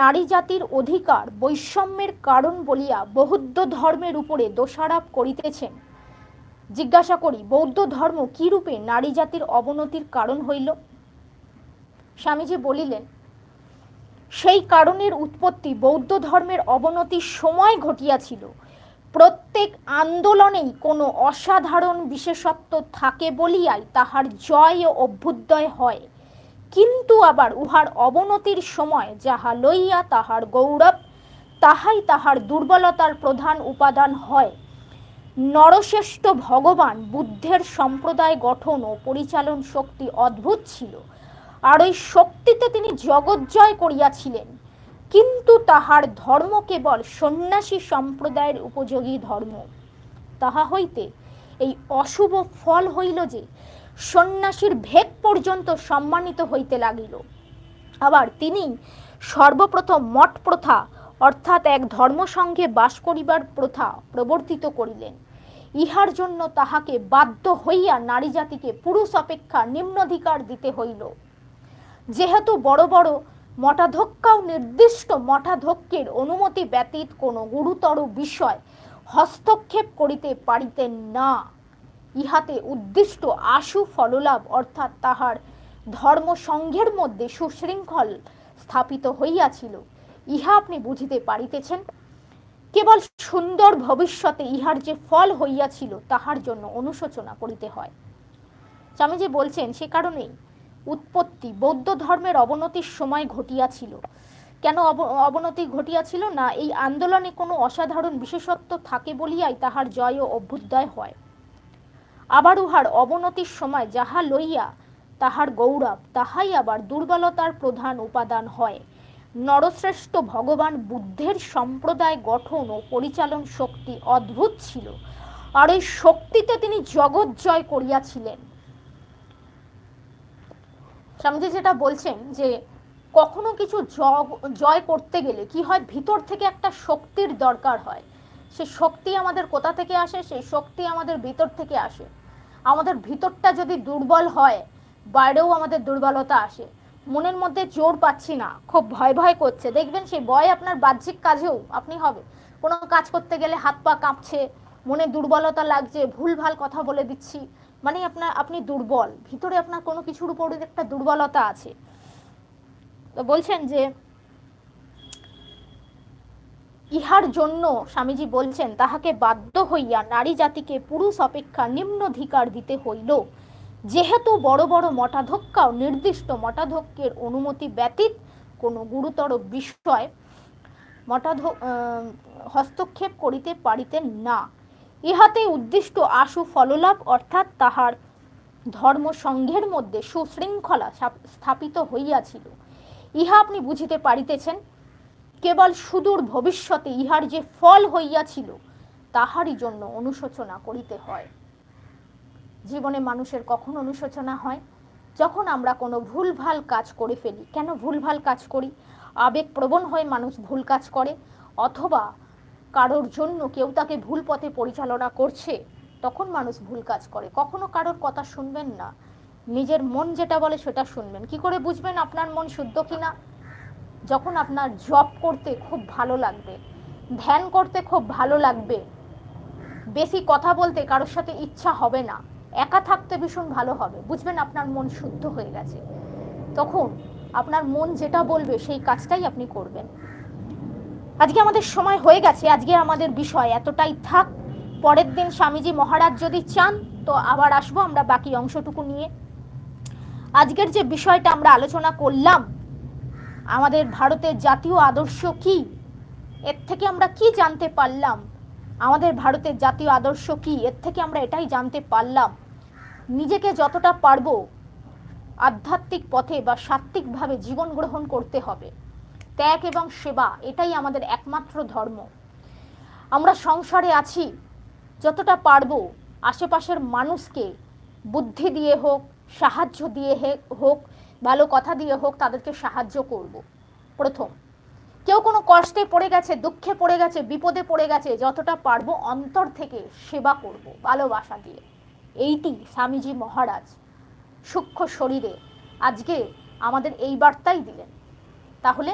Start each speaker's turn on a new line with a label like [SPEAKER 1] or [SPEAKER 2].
[SPEAKER 1] নারী জাতির অধিকার বৈষম্যের কারণ বলিয়া বৌদ্ধ ধর্মের উপরে দোষারোপ করিতেছেন। জিজ্ঞাসা করি, বৌদ্ধ ধর্ম কি রূপে নারী জাতির অবনতির কারণ হইল? স্বামীজি বলিলেন, সেই কারণের উৎপত্তি বৌদ্ধ ধর্মের অবনতির সময় ঘটিয়াছিল। প্রত্যেক আন্দোলনেই কোনো অসাধারণ বিশেষত্ব থাকে বলিয়াই তাহার জয় ও অভ্যুদয় হয়। কিন্তু আবার উহার অবনতির সময় যাহা লইয়া তাহার গৌরব, তাহাই তাহার দুর্বলতার প্রধান উপাদান হয়। নরশ্রেষ্ঠ ভগবান বুদ্ধের সম্প্রদায় গঠন ও পরিচালন শক্তি অদ্ভুত ছিল, আর ওই শক্তিতে তিনি জগৎ জয় করিয়াছিলেন। কিন্তু তাহার ধর্ম কেবল সন্ন্যাসী সম্প্রদায়ের উপযোগী ধর্ম। তাহা হইতে এই অশুভ ফল হইল যে সন্ন্যাসীর ভেদ পর্যন্ত সম্মানিত হইতে লাগিল। আবার তিনি সর্বপ্রথম মঠ প্রথা, অর্থাৎ এক ধর্মসংঘে বাস করিবার প্রথা প্রবর্তিত করিলেন। ইহার জন্য তাহাকে বাধ্য হইয়া নারী জাতিকে পুরুষ অপেক্ষা নিম্নাধিকার দিতে হইল। যেহেতু বড় বড় মঠাধ্যক্ষাও নির্দিষ্ট মঠাধ্যক্ষের অনুমতি ব্যতীত কোনো গুরুতর বিষয় হস্তক্ষেপ করিতে পারিতেন না। ইহাতে উদ্দিষ্ট আশু ফললাভ অর্থাৎ তাহার ধর্মসংঘের মধ্যে সুশৃঙ্খল স্থাপিত হইয়াছিল। ইহা আপনি বুঝিতে পারিতেছেন? কেবল সুন্দর ভবিষ্যতে ইহার যে ফল হইয়াছিল, তাহার জন্য অনুশোচনা করিতে হয়। স্বামীজি বলছেন, সে কারণেই উৎপত্তি বৌদ্ধ ধর্মের অবনতির সময় ঘটিয়াছিল। কেন অবনতি ঘটিয়াছিল? না, এই আন্দোলনে কোনো অসাধারণ বিশেষত্ব থাকে বলিয়াই তাহার জয় ও অভ্যুদয় হয়। আবার উহার অবনতির সময় যাহা লইয়া তাহার গৌরব, তাহাই আবার দুর্বলতার প্রধান উপাদান হয়। নরশ্রেষ্ঠ ভগবান বুদ্ধের সম্প্রদায় গঠন ও পরিচালন শক্তি অদ্ভুত ছিল, আর ওই শক্তিতে তিনি জগৎ জয় করিয়াছিলেন। স্বামীজি যেটা বলছেন যে, কখনো কিছু জয় করতে গেলে কি হয়, ভিতর থেকে একটা শক্তির দরকার হয়। সে শক্তি আমাদের কোথা থেকে আসে? সেই শক্তি আমাদের ভিতর থেকে আসে। আমাদের ভিতরটা যদি দুর্বল হয়, বাইরেও আমাদের দুর্বলতা আসে। মনের মধ্যে জোর পাচ্ছি না, খুব ভয় ভয় করছে। দেখবেন সেই ভয় আপনার বাহ্যিক কাজেও আপনি হবে। কোনো কাজ করতে গেলে হাত পা কাঁপছে, মনে দুর্বলতা লাগছে ভুলভাল কথা বলে দিচ্ছি। মানে আপনার, আপনি দুর্বল। ভিতরে আপনার কোনো কিছুর উপরে একটা দুর্বলতা আছে। তো বলছেন যে ইহার জন্য স্বামীজি বলছেন তাহাকে বাধ্য হইয়া নারী জাতিকে পুরুষ অপেক্ষা নিম্নাধিকার দিতে হইল। যেহেতু বড় বড় মঠাধ্যক্ষাও নির্দিষ্ট মঠাধ্যক্ষের অনুমতি ব্যতীত কোনো গুরুতর বিষয় মঠাধ্য আহ, হস্তক্ষেপ করিতে পারিতেন না। ইহাতে উদ্দিষ্ট আশু ফললাভ অর্থাৎ তাহার ধর্মসংঘের মধ্যে সুশৃঙ্খলা স্থাপিত হইয়াছিল। ইহা আপনি বুঝিতে পারিতেছেন কেবল সুদূর ভবিষ্যতে ইহার যে ফল হইয়াছিল, তাহারই জন্য অনুশোচনা করিতে হয়। জীবনে মানুষের কখন অনুশোচনা হয়? যখন আমরা কোনো ভুলভাল কাজ করে ফেলি। কেন ভুলভাল কাজ করি? আবেগপ্রবণ হয়ে মানুষ ভুল কাজ করে? অথবা কারোর জন্য কেউ তাকে ভুল পথে পরিচালনা করছে, তখন মানুষ ভুল কাজ করে। কখনো কারোর কথা শুনবেন না। নিজের মন যেটা বলে সেটা শুনবেন। কি করে বুঝবেন আপনার মন শুদ্ধ কিনা? যখন আপনার জব করতে খুব ভালো লাগবে, ধ্যান করতে খুব ভালো লাগবে, বেশি কথা বলতে কারোর সাথে ইচ্ছা হবে না, একা থাকতে ভীষণ ভালো হবে। বুঝবেন আপনার মন শুদ্ধ হয়ে গেছে। তখন আপনার মন যেটা বলবে সেই কাজটাই আপনি করবেন। আজকে আমাদের সময় হয়ে গেছে, আজকে আমাদের বিষয় এতটাই থাক। পরের দিন স্বামীজি মহারাজ যদি চান, তো আবার আসব আমরা বাকি অংশটুকু নিয়ে। আজকের যে বিষয়টা আমরা আলোচনা করলাম আমাদের ভারতের জাতীয় আদর্শ কি? এর থেকে আমরা কি জানতে পারলাম? আমাদের ভারতের জাতীয় আদর্শ কি? এর থেকে আমরা এটাই জানতে পারলাম। নিজেকে যতটা পারব আধ্যাত্মিক পথে বা সাত্ত্বিকভাবে জীবন গ্রহণ করতে হবে। ত্যাগ এবং সেবা, এটাই আমাদের একমাত্র ধর্ম। আমরা সংসারে আছি, যতটা পারব আশেপাশের মানুষকে বুদ্ধি দিয়ে হোক, সাহায্য দিয়ে হোক ভালো কথা দিয়ে হোক তাদেরকে সাহায্য করব। প্রথম, কেউ কোনো কষ্টে পড়ে গেছে, দুঃখে পড়ে গেছে, বিপদে পড়ে গেছে, যতটা পারব অন্তর থেকে সেবা করব, ভালোবাসা দিয়ে। এইটি স্বামীজি মহারাজ সূক্ষ্ম শরীরে আজকে আমাদের এই বার্তাই দিলেন। তাহলে